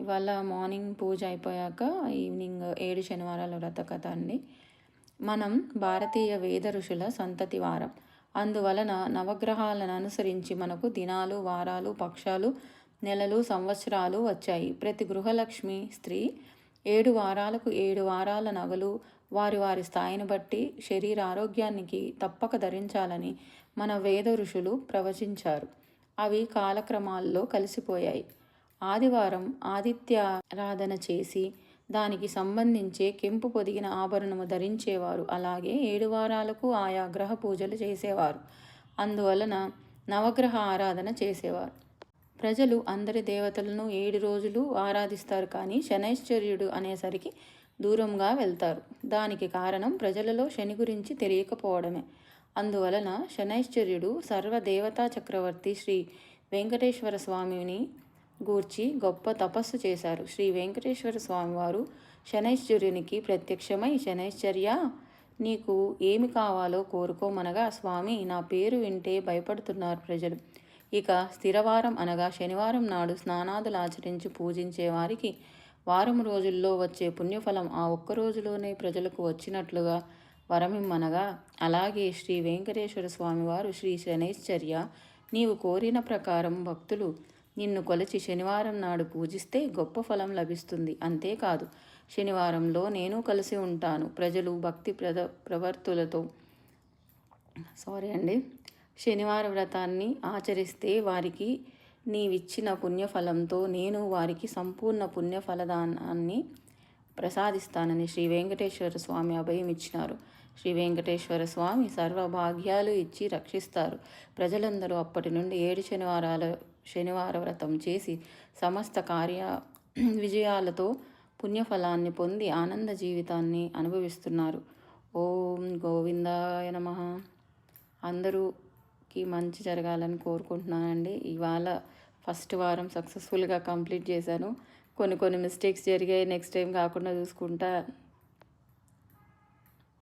ఇవాళ మార్నింగ్ పూజ అయిపోయాక ఈవినింగ్ ఏడు శనివారాల వ్రత కథ అండి. మనం భారతీయ వేద ఋషుల సంతతి వారం. అందువలన నవగ్రహాలను అనుసరించి మనకు దినాలు వారాలు పక్షాలు నెలలు సంవత్సరాలు వచ్చాయి. ప్రతి గృహలక్ష్మి స్త్రీ ఏడు వారాలకు ఏడు వారాల నగలు వారి వారి స్థాయిని బట్టి శరీర ఆరోగ్యానికి తప్పక ధరించాలని మన వేద ఋషులు ప్రవచించారు. అవి కాలక్రమాల్లో కలిసిపోయాయి. ఆదివారం ఆదిత్యారాధన చేసి దానికి సంబంధించే కెంపు పొదిగిన ఆభరణము ధరించేవారు. అలాగే ఏడు వారాలకు ఆయా గ్రహ పూజలు చేసేవారు. అందువలన నవగ్రహ ఆరాధన చేసేవారు. ప్రజలు అందరి దేవతలను ఏడు రోజులు ఆరాధిస్తారు కానీ శనైశ్చర్యుడు అనేసరికి దూరంగా వెళ్తారు. దానికి కారణం ప్రజలలో శని గురించి తెలియకపోవడమే. అందువలన శనైశ్చర్యుడు సర్వదేవతా చక్రవర్తి శ్రీ వెంకటేశ్వర స్వామిని గూర్చి గొప్ప తపస్సు చేశారు. శ్రీ వెంకటేశ్వర స్వామివారు శనైశ్వర్యునికి ప్రత్యక్షమై శనైశ్చర్య నీకు ఏమి కావాలో కోరుకోమనగా స్వామి నా పేరు వింటే భయపడుతున్నారు ప్రజలు. ఇక స్థిరవారం అనగా శనివారం నాడు స్నానాదులు ఆచరించి పూజించే వారికి వారం రోజుల్లో వచ్చే పుణ్యఫలం ఆ ఒక్క రోజులోనే ప్రజలకు వచ్చినట్లుగా వరమిమ్మనగా అలాగే శ్రీ వెంకటేశ్వర స్వామివారు శ్రీ శనైశ్చర్య నీవు కోరిన ప్రకారం భక్తులు నిన్ను కొలిచి శనివారం నాడు పూజిస్తే గొప్ప ఫలం లభిస్తుంది. అంతేకాదు శనివారంలో నేను కలిసి ఉంటాను. ప్రజలు భక్తి ప్రద ప్రవర్తులతో సారీ అండి. శనివార వ్రతాన్ని ఆచరిస్తే వారికి నీవిచ్చిన పుణ్యఫలంతో నేను వారికి సంపూర్ణ పుణ్యఫలదానాన్ని ప్రసాదిస్తానని శ్రీ వెంకటేశ్వర స్వామి అభయం ఇచ్చినారు. శ్రీ వెంకటేశ్వర స్వామి సర్వభాగ్యాలు ఇచ్చి రక్షిస్తారు. ప్రజలందరూ అప్పటి నుండి ఏడు శనివారాల శనివార వ్రతం చేసి సమస్త కార్య విజయాలతో పుణ్యఫలాన్ని పొంది ఆనంద జీవితాన్ని అనుభవిస్తున్నారు. ఓం గోవిందాయ నమ. అందరూకి మంచి జరగాలని కోరుకుంటున్నానండి. ఇవాళ ఫస్ట్ వారం సక్సెస్ఫుల్గా కంప్లీట్ చేశాను. కొన్ని కొన్ని మిస్టేక్స్ జరిగాయి. నెక్స్ట్ టైం కాకుండా చూసుకుంటా